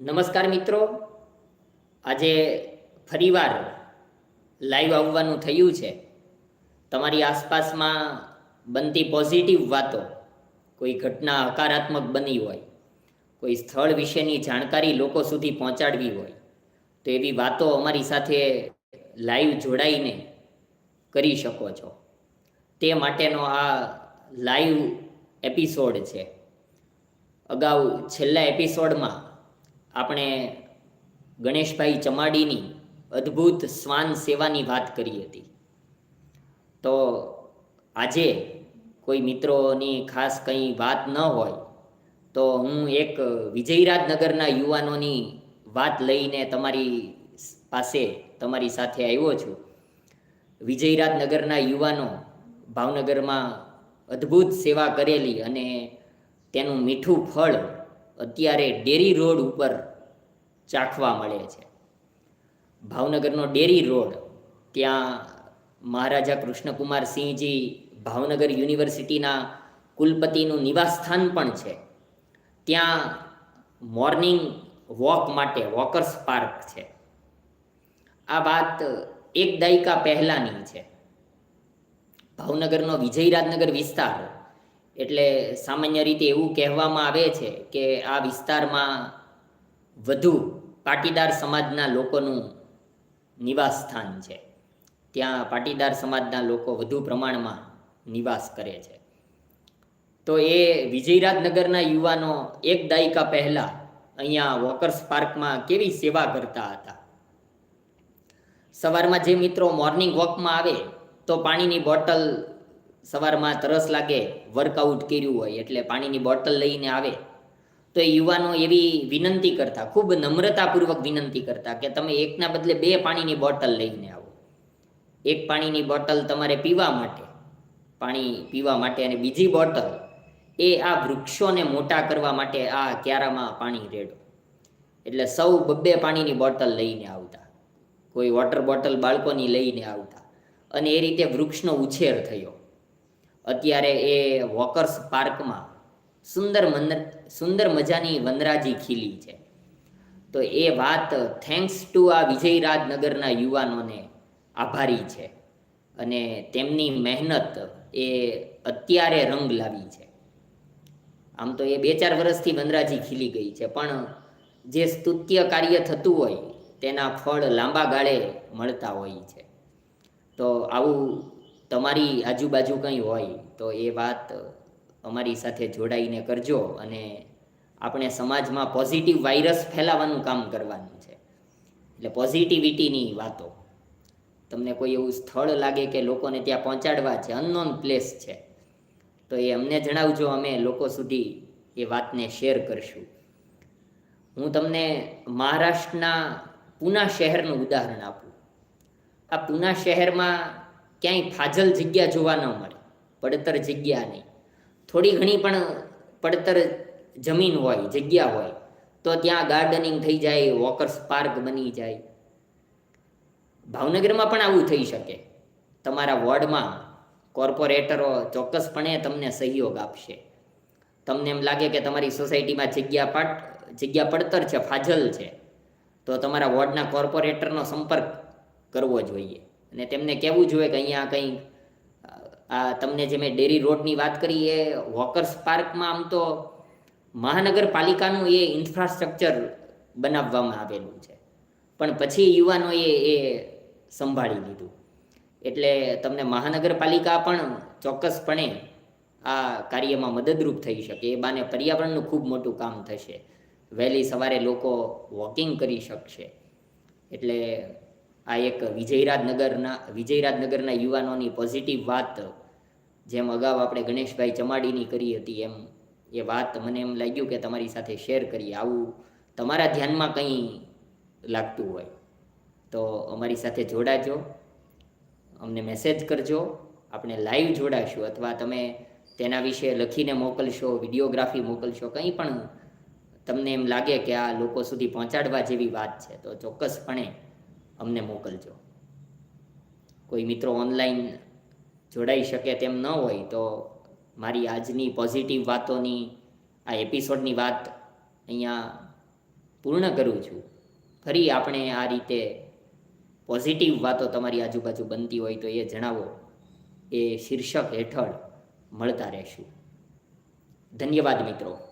નમસ્કાર મિત્રો. આજે ફરીવાર લાઈવ આવવાનું થયું છે. તમારી આસપાસમાં બનતી પોઝિટિવ વાતો, કોઈ ઘટના હકારાત્મક બની હોય, કોઈ સ્થળ વિશેની જાણકારી લોકો સુધી પહોંચાડવી હોય, તો એવી વાતો અમારી સાથે લાઈવ જોડાઈને કરી શકો છો. તે માટેનો આ લાઈવ એપિસોડ છે. અગાઉ છેલ્લા એપિસોડમાં આપણે ગણેશભાઈ ચમાડીની અદ્ભુત શ્વાન સેવાની વાત કરી હતી. તો આજે કોઈ મિત્રોની ખાસ કંઈ વાત ન હોય, તો હું એક વિજયરાજનગરના યુવાનોની વાત લઈને તમારી પાસે તમારી સાથે આવ્યો છું. વિજયરાજનગરના યુવાનો ભાવનગરમાં અદ્ભુત સેવા કરેલી અને તેનું મીઠું ફળ અત્યારે ડેરી રોડ ઉપર ચાખવા મળે છે. ભાવનગરનો ડેરી રોડ, ત્યાં મહારાજા કૃષ્ણકુમાર સિંહજી ભાવનગર યુનિવર્સિટીના કુલપતિનું નિવાસસ્થાન પણ છે. ત્યાં મોર્નિંગ વોક માટે વોકર્સ પાર્ક છે. આ વાત એક દાયકા પહેલાંની છે. ભાવનગરનો વિજયરાજનગર વિસ્તાર એટલે સામાન્ય રીતે એવું કહેવામાં આવે છે કે આ વિસ્તારમાં વધુ પાટીદાર સમાજના લોકોનું નિવાસ સ્થાન છે. ત્યાં પાટીદાર સમાજના લોકો વધુ પ્રમાણમાં નિવાસ કરે છે. તો એ વિજયરાજનગરના યુવાનો એક દાયકા પહેલાં અહીંયા વોકર્સ પાર્કમાં કેવી સેવા કરતા હતા? સવારમાં જે મિત્રો મોર્નિંગ વોકમાં આવે તો પાણીની બોટલ સવારમાં તરસ લાગે વર્કઆઉટ કર્યું હોય એટલે પાણીની બોટલ લઈને આવે. તો એ યુવાનો એવી વિનંતી કરતા, ખૂબ નમ્રતાપૂર્વક વિનંતી કરતા કે તમે એકના બદલે બે પાણીની બોટલ લઈને આવો. એક પાણીની બોટલ તમારે પીવા માટે, પાણી પીવા માટે અને બીજી બોટલ એ આ વૃક્ષોને મોટા કરવા માટે આ ક્યારામાં પાણી રેડો. એટલે સૌ બબ્બે પાણીની બોટલ લઈને આવતા. કોઈ વોટર બોટલ બાળકોની લઈને આવતા. અને એ રીતે વૃક્ષનો ઉછેર થયો. અત્યારે એ વોકર્સ પાર્કમાં સુંદર મન સુંદર મજાની વનરાજી ખીલી છે. તો એ વાત થેન્ક્સ ટુ આ વિજયરાજનગરના યુવાનોને આભારી છે. અને તેમની મહેનત એ અત્યારે રંગ લાવી છે. આમ તો એ બે ચાર વર્ષથી વનરાજી ખીલી ગઈ છે, પણ જે સ્તુત્ય કાર્ય થતું હોય તેના ફળ લાંબા ગાળે મળતા હોય છે. તો આવું તમારી આજુબાજુ કંઈ હોય, તો એ વાત અમારી સાથે જોડાઈને કરજો અને આપણે સમાજમાં પોઝિટિવ વાયરસ ફેલાવાનું કામ કરવાનું છે. એટલે પોઝિટિવિટીની વાતો. તમને કોઈ એવું સ્થળ લાગે કે લોકોને ત્યાં પહોંચાડવા છે અનનોન પ્લેસ છે, તો એ અમને જણાવજો, અમે લોકો સુધી એ વાતને શેર કરશું. હું તમને મહારાષ્ટ્રના પૂના શહેરનું ઉદાહરણ આપું. આ પૂના શહેરમાં ક્યાંય ફાજલ જગ્યા જોવા ન મળે. પડતર જગ્યા નહીં. થોડી ઘણી પણ પડતર જમીન હોય, જગ્યા હોય, તો ત્યાં ગાર્ડનિંગ થઈ જાય વોકર્સ પાર્ક બની જાય. ભાવનગરમાં પણ આવું થઈ શકે. તમારા વોર્ડમાં કોર્પોરેટરો ચોક્કસપણે તમને સહયોગ આપશે. તમને એમ લાગે કે તમારી સોસાયટીમાં જગ્યા પાટ, જગ્યા પડતર છે, ફાજલ છે, તો તમારા વોર્ડના કોર્પોરેટરનો સંપર્ક કરવો જોઈએ. અને તેમને કહેવું જોઈએ કે અહીંયા કંઈ, આ તમને જે મેં ડેરી રોડની વાત કરી એ વોકર્સ પાર્કમાં આમ તો મહાનગરપાલિકાનું એ ઇન્ફ્રાસ્ટ્રક્ચર બનાવવામાં આવેલું છે. પણ પછી યુવાનોએ એ સંભાળી લીધું. એટલે તમને મહાનગરપાલિકા પણ ચોક્કસપણે આ કાર્યમાં મદદરૂપ થઈ શકે. એ બાને પર્યાવરણનું ખૂબ મોટું કામ થશે. વહેલી સવારે લોકો વોકિંગ કરી શકશે. એટલે આ એક વિજયરાજનગરના વિજયરાજનગરના યુવાનોની પોઝિટિવ વાત, જેમ અગાઉ આપણે ગણેશભાઈ ચમાડીની કરી હતી, એમ એ વાત મને એમ લાગ્યું કે તમારી સાથે શેર કરીએ. આવું તમારા ધ્યાનમાં કંઈ લાગતું હોય, તો અમારી સાથે જોડાજો, અમને મેસેજ કરજો, આપણે લાઈવ જોડાશું, અથવા તમે તેના વિશે લખીને મોકલશો વિડીયોગ્રાફી મોકલશો, કંઈ પણ તમને એમ લાગે કે આ લોકો સુધી પહોંચાડવા જેવી વાત છે, તો ચોક્કસપણે અમને મોકલજો. કોઈ મિત્રો ઓનલાઈન જોડાઈ શકે તેમ ન હોય તો મારી આજની પોઝિટિવ વાતોની, આ એપિસોડની વાત અહીંયા પૂર્ણ કરું છું. ફરી આપણે આ રીતે પોઝિટિવ વાતો તમારી આજુબાજુ બનતી હોય તો એ જણાવો. એ શીર્ષક હેઠળ મળતા રહેશું. ધન્યવાદ મિત્રો.